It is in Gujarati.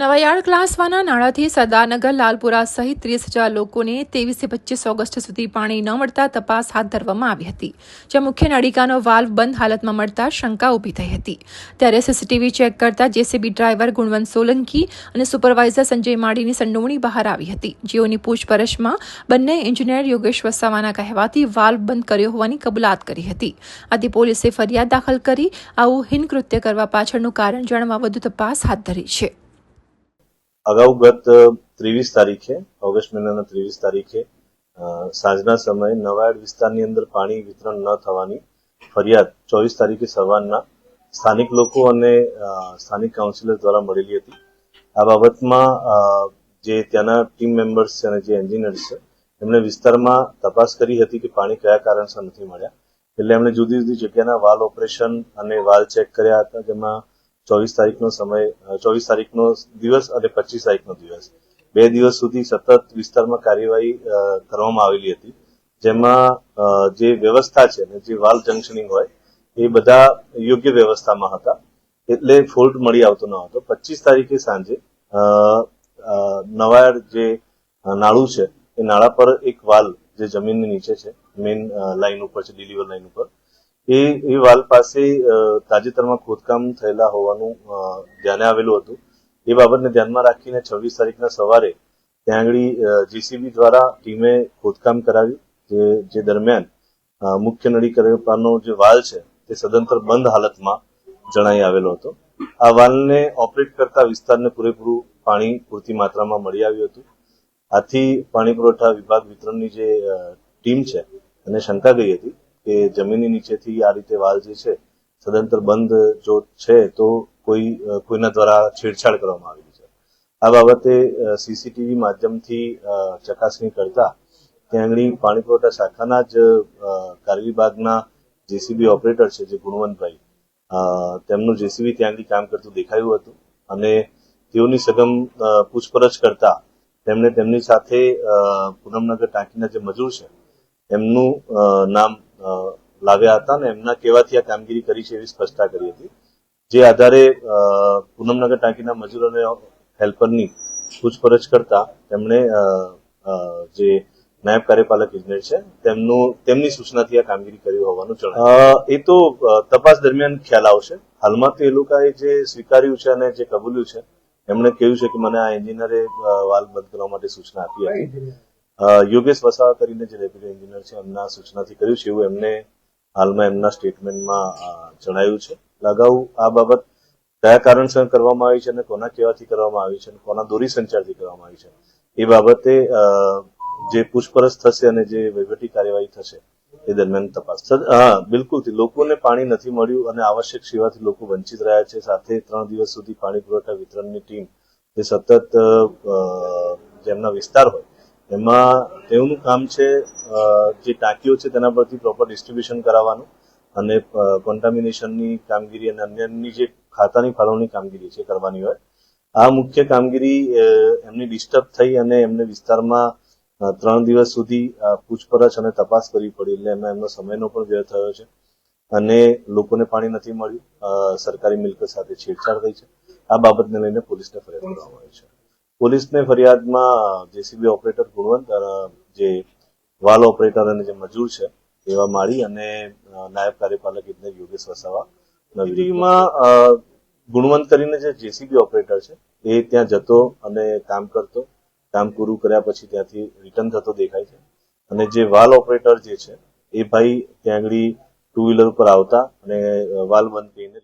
નવાયાર્ડ ક્લાસવાના નાળાથી સરદારનગર, લાલપુરા સહિત ત્રીસ હજાર લોકોને ત્રેવીસથી પચીસ ઓગસ્ટ સુધી પાણી ન મળતા તપાસ હાથ ધરવામાં આવી હતી, જ્યાં મુખ્ય નળિકાનો વાલ્વ બંધ હાલતમાં મળતા શંકા ઊભી થઈ હતી. ત્યારે સીસીટીવી ચેક કરતા જેસીબી ડ્રાઈવર ગુણવંત સોલંકી અને સુપરવાઇઝર સંજય માળીની સંડોવણી બહાર આવી હતી. જેઓની પૂછપરછમાં બંને એન્જિનિયર યોગેશ વસાવાના કહેવાથી વાલ્વ બંધ કર્યો હોવાની કબૂલાત કરી હતી. આથી પોલીસે ફરિયાદ દાખલ કરી આવું હિનકૃત્ય કરવા પાછળનું કારણ જાણવા વધુ તપાસ હાથ ધરી છે. અગાઉ ગત ત્રેવીસ તારીખે, ઓગસ્ટ મહિનાના ત્રેવીસ તારીખે સાંજના સમયે નવાડ વિસ્તારની અંદર પાણી વિતરણ ન થવાની ફરિયાદ ચોવીસ તારીખે સવારના સ્થાનિક લોકો અને સ્થાનિક કાઉન્સિલર દ્વારા મળેલી હતી. આ બાબતમાં જે ત્યાંના ટીમ મેમ્બર્સ છે અને જે એન્જિનિયર્સ છે, એમણે વિસ્તારમાં તપાસ કરી હતી કે પાણી કયા કારણસર નથી મળ્યા. એટલે એમણે જુદી જુદી જગ્યાના વાલ ઓપરેશન અને વાલ ચેક કર્યા હતા, જેમાં ચોવીસ તારીખનો સમય ચોવીસ તારીખનો દિવસ અને પચીસ તારીખનો દિવસ. બે દિવસ સુધી સતત વિસ્તારમાં કાર્યવાહી કરવામાં આવેલી હતી. જેમાં જે વ્યવસ્થા છે અને જે વાલ જંક્શનિંગ હોય એ બધા યોગ્ય વ્યવસ્થામાં હતા. એટલે ફોલ્ટ મળી આવતો ન હતો. પચીસ તારીખે સાંજે અ, જે નાળું છે એ નાળા પર એક વાલ જે જમીનની નીચે છે મેઇન લાઇન ઉપર છે ડિલિવર લાઈન ઉપર એ એ વાલ પાસે તાજેતરમાં ખોદકામ થયેલા હોવાનું ધ્યાને આવેલું હતું. એ બાબતને ધ્યાનમાં રાખીને છવ્વીસ તારીખના સવારે ત્યાં આગળ જીસીબી દ્વારા ટીમે ખોદકામ કરાવ્યું. જે દરમિયાન મુખ્ય નળી કરવાનો જે વાલ છે, તે સદંતર બંધ હાલતમાં જણાઈ આવેલો હતો. આ વાલને ઓપરેટ કરતા વિસ્તારને પૂરેપૂરું પાણી પૂરતી માત્રામાં મળી આવ્યું હતું. આથી પાણી પુરવઠા વિભાગ વિતરણની જે ટીમ છે, એને શંકા ગઈ હતી કે જમીનની નીચેથી આ રીતે વાલ જે છે સદંતર બંધ જો છે તો કોઈ કોઈના દ્વારા છેડછાડ કરવામાં આવેલી છે. આ બાબતે સીસીટીવી માધ્યમથી ચકાસણી કરતા ત્યાં આગળ પાણી પુરવઠા શાખાના જ કારવી વિભાગના જેસીબી ઓપરેટર છે જે ગુણવંતભાઈ તેમનું જેસીબી ત્યાં આગળ કામ કરતું દેખાયું હતું અને તેઓની અ, પૂછપરછ કરતા તેમણે તેમની સાથે પૂનમનગર ટાંકીના જે મજૂર છે એમનું નામ લાવ્યા હતા અને એમના કહેવાથી આ કામગીરી કરી છે એવી સ્પષ્ટતા કરી હતી. જે આધારે પૂનમનગર ટાંકીના મજૂર અને હેલ્પરની પૂછપરછ કરતા તેમણે જે નાયબ કાર્યપાલક ઇજનેર છે તેમનું તેમની સૂચનાથી આ કામગીરી કરી હોવાનું જણાય એ તો તપાસ દરમિયાન ખ્યાલ આવશે. હાલમાં તો એ લોકોએ જે સ્વીકાર્યું છે અને જે કબૂલ્યું છે એમણે કહ્યું છે કે મને આ એન્જિનિયરે વાલ બંધ કરવા માટે સૂચના આપી હતી. યોગેશ વસાવા કરીને જે ડેપ્યુટી એન્જિનિયર છે, એમના સૂચનાથી કર્યું છે, એવું એમને હાલમાં એમના સ્ટેટમેન્ટમાં જણાયું છે. અગાઉ આ બાબત કયા કારણસર કરવામાં આવી છે અને કોના કહેવાથી કરવામાં આવી છે અને કોના દોરી સંચારથી કરવામાં આવી છે, એ બાબતે જે પૂછપરછ થશે અને જે વહીવટી કાર્યવાહી થશે, એ દરમિયાન તપાસ. હા બિલકુલ લોકોને પાણી નથી મળ્યું અને આવશ્યક સેવાથી લોકો વંચિત રહ્યા છે. સાથે ત્રણ દિવસ સુધી પાણી પુરવઠા વિતરણની ટીમ જે સતત જેમના વિસ્તાર હોય એમાં તેઓનું કામ છે જે ટાંકીઓ છે તેના પરથી પ્રોપર ડિસ્ટ્રીબ્યુશન કરાવવાનું અને કોન્ટામિનેશનની કામગીરી અને અન્યની જે ખાતાની ફાળવણી કામગીરી છે કરવાની હોય, આ મુખ્ય કામગીરી એમની ડિસ્ટર્બ થઈ અને એમને વિસ્તારમાં ત્રણ દિવસ સુધી પૂછપરછ અને તપાસ કરવી પડી એટલે એમાં એમનો સમયનો પણ વ્યય થયો છે અને લોકોને પાણી નથી મળ્યું સરકારી મિલકત સાથે છેડછાડ થઈ છે. આ બાબતને લઈને પોલીસને ફરિયાદ કરવામાં આવી છે. પોલીસને ફરિયાદમાં જેસીબી ઓપરેટર ગુણવંત જે વાલ ઓપરેટર અને જે મજૂર છે એવા માળી અને નાયબ કાર્યપાલક ઇજનેર યોગેશ વસાવા નવીમાં ગુણવંત કરીને જે જેસીબી ઓપરેટર છે એ ત્યાં જતો અને કામ કરતો કામ પૂરું કર્યા પછી ત્યાંથી રિટર્ન થતો દેખાય છે. અને જે વાલ ઓપરેટર જે છે એ ભાઈ ત્યાં આગળ ટુ વ્હીલર ઉપર આવતા અને વાલ બંધ કરીને